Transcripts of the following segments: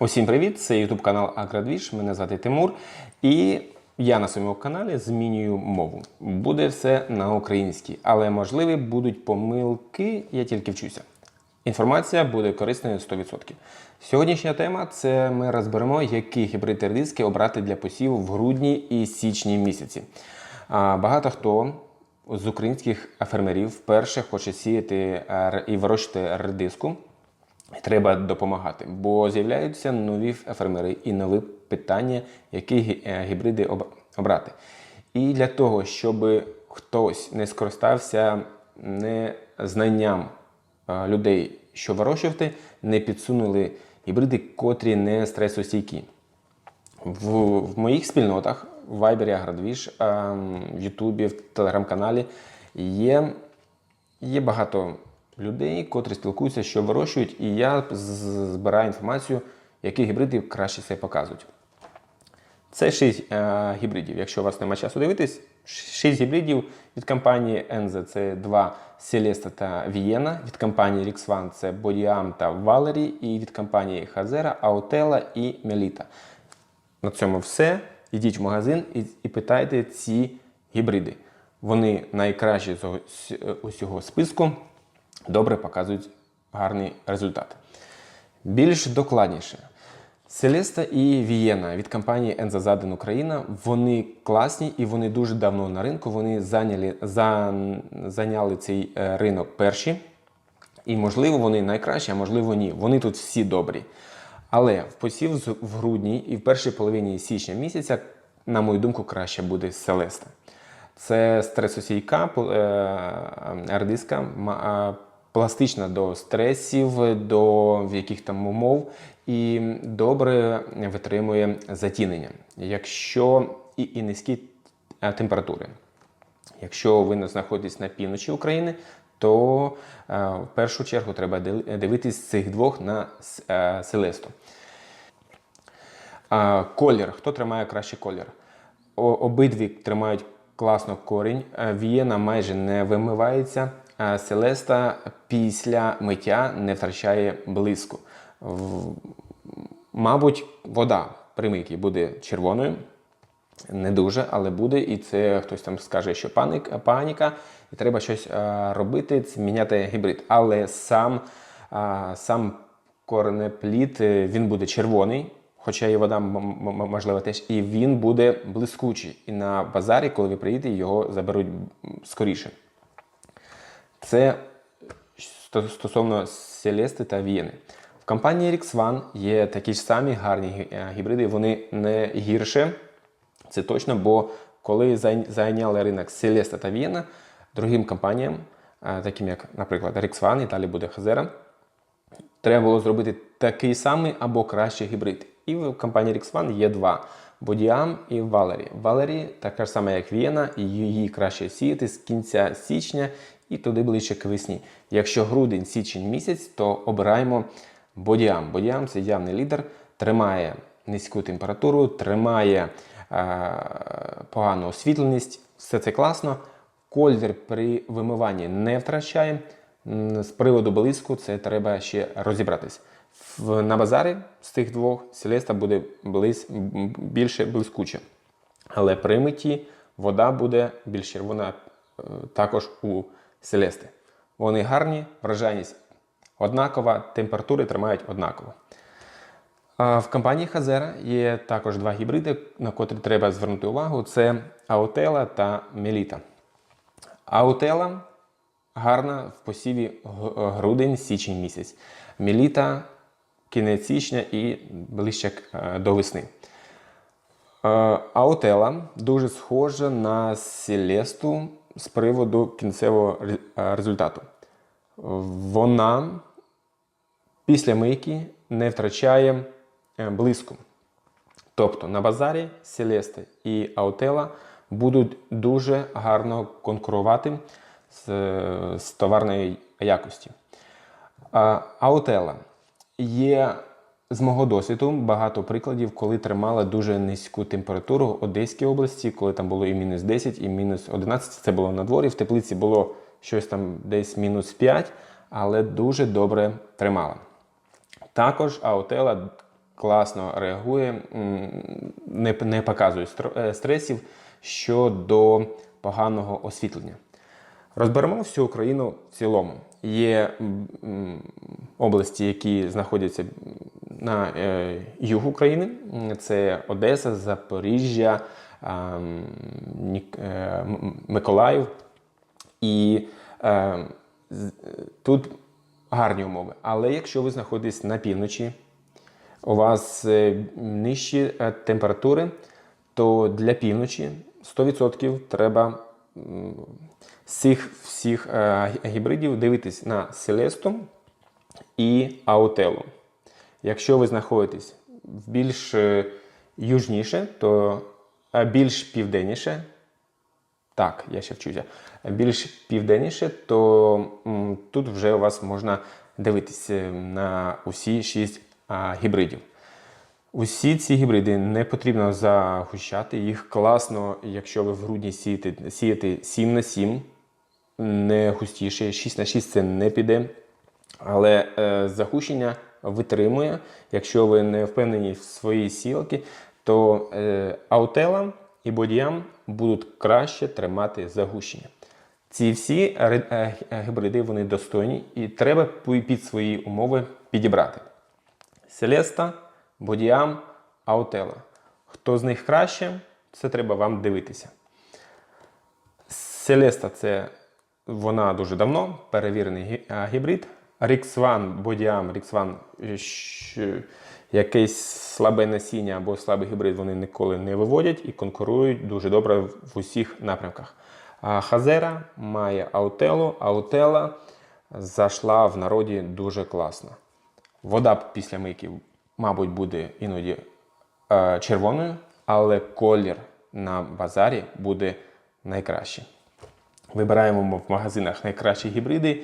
Усім привіт! Це YouTube канал Аградвіж. Мене звати Тимур. І я на своєму каналі змінюю мову. Буде все на українській, але можливі будуть помилки, я тільки вчуся. Інформація буде корисною 100%. Сьогоднішня тема це ми розберемо, які гібрид редиски обрати для посіву в грудні і січні місяці. Багато хто з українських фермерів вперше хоче сіяти е, і вирощувати редиску. Треба допомагати, бо з'являються нові фермери і нові питання, які е, гібриди обрати. І для того, щоб хтось не скористався незнанням е, людей, що вирощувати, не підсунули гібриди, котрі не стресостійкі. В, в моїх спільнотах, в Viber, Аградвіж, в Ютубі, в телеграм-каналі є, є багато людей, котрі спілкуються, що вирощують, і я збираю інформацію, які гібриди краще себе показують. Це 6 е, гібридів. Якщо у вас немає часу дивитись, 6 гібридів від компанії Enze це 2 Celesta та Vienna, від компанії Rixvan це Bodiam та Valerie, і від компанії Hazera, Autela і Melita. На цьому все. Йдіть в магазин і, і питайте ці гібриди. Вони найкращі з усього списку, добре показують гарний результат. Більш докладніше. Селеста і Вієна від компанії Ензазаден Україна. Вони класні і вони дуже давно на ринку. Вони зайняли, за, зайняли цей е, ринок перші. І, можливо, вони найкращі, а можливо, ні. Вони тут всі добрі. Але в посів в грудні і в першій половині січня місяця, на мою думку, краще буде Селеста. Це стресостійка пл- е, е, пластична до стресів, до яких там умов, і добре витримує затінення, якщо і, і низькі е, температури. Якщо ви знаходитесь на півночі України, то е, в першу чергу треба дивитись цих двох на е, Селесту. А, колір. Хто тримає кращий колір? О, обидві тримають класно корінь. Е, Вієна майже не вимивається. Селеста після миття не втрачає блиску. Мабуть, вода при митті буде червоною. Не дуже, але буде, і це хтось там скаже, що паник, паніка, і треба щось е, робити, міняти гібрид. Але сам, е, сам коренеплід е, він буде червоний, хоча і вода можливо теж, і він буде блискучий. І на базарі, коли ви приїдете, його заберуть скоріше. Це стосовно Селести та Вієни. В компанії Rix є такі ж самі гарні е, гібриди, вони не гірше. Це точно, бо коли зайняли ринок Селеста та Вієна, другим компаніям, е, таким як, наприклад, Rix і далі буде Хазера, треба було зробити такий самий або кращий гібрид. І в компанії Rix є два: Бодіам і Валері. Валері така ж сама, як Вієна, і її краще сіяти з кінця січня і туди ближче к весні. Якщо грудень, січень місяць, то обираємо Бодіам. Бодіам це явний лідер, тримає низьку температуру, тримає е, погану освітленість, все це класно. Колір при вимиванні не втрачає. З приводу блиску це треба ще розібратись. На базарі з тих двох Селеста буде блис, більше блискуча. Але при митті вода буде більш червона е, також у Селести. Вони гарні, вражайність однакова, температури тримають однаково. В компанії Хазера є також два гібриди, на котрі треба звернути увагу: це Аутела та Меліта. Аутела гарна в посіві грудень-січень місяць. Меліта кінець січня і ближче е, до весни. Е, Аутела дуже схожа на Селесту з приводу кінцевого е, результату. Вона після мийки не втрачає блиску. Тобто на базарі Селеста і Аутела будуть дуже гарно конкурувати з, з товарної якості. Аутела є з мого досвіду багато прикладів, коли тримала дуже низьку температуру в Одеській області, коли там було і мінус 10, і мінус 11. Це було на дворі. В теплиці було щось там десь мінус 5, але дуже добре тримала. Також Аутела класно реагує, не, не показує е, стресів щодо поганого освітлення. Розберемо всю Україну в цілому. Є області, які знаходяться на е, югу України. Це Одеса, Запоріжжя, е, Миколаїв. І е, тут гарні умови. Але якщо ви знаходитесь на півночі, у вас нижчі температури, то для півночі 100% треба цих всіх е, гібридів дивитись на Селесту і Аутелу. Якщо ви знаходитесь більш е, южніше, то е, більш південніше, так, я ще вчуся. Більш південніше, то тут вже у вас можна дивитися на усі шість гібридів. Усі ці гібриди не потрібно загущати. Їх класно, якщо ви в грудні сієте, сіяти 7 на 7, не густіше, 6 на 6 це не піде. Але е, загущення витримує. Якщо ви не впевнені в своїй сілки, то е, аутела і бодіям будуть краще тримати загущення. Ці всі е, гібриди вони достойні і треба під свої умови підібрати. Селеста, бодіам, аутела. Хто з них краще, це треба вам дивитися. Селеста це вона дуже давно, перевірений гібрид. Ріксван, Бодіам, Ріксван, якесь слабе насіння або слабий гібрид вони ніколи не виводять і конкурують дуже добре в усіх напрямках. А Хазера має аутелу, аутела зайшла в народі дуже класно. Вода після мийки, мабуть, буде іноді е, червоною, але колір на базарі буде найкращий. Вибираємо в магазинах найкращі гібриди.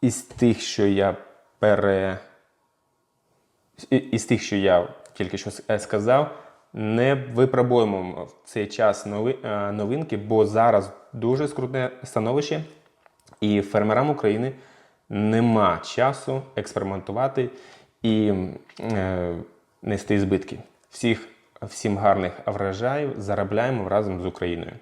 Із тих, що я пере... із тих, що я тільки що е, сказав, не випробуємо в цей час нови... е, новинки, бо зараз дуже скрутне становище, і фермерам України нема часу експериментувати і е, нести збитки. Всіх, всім гарних врожаїв заробляємо разом з Україною.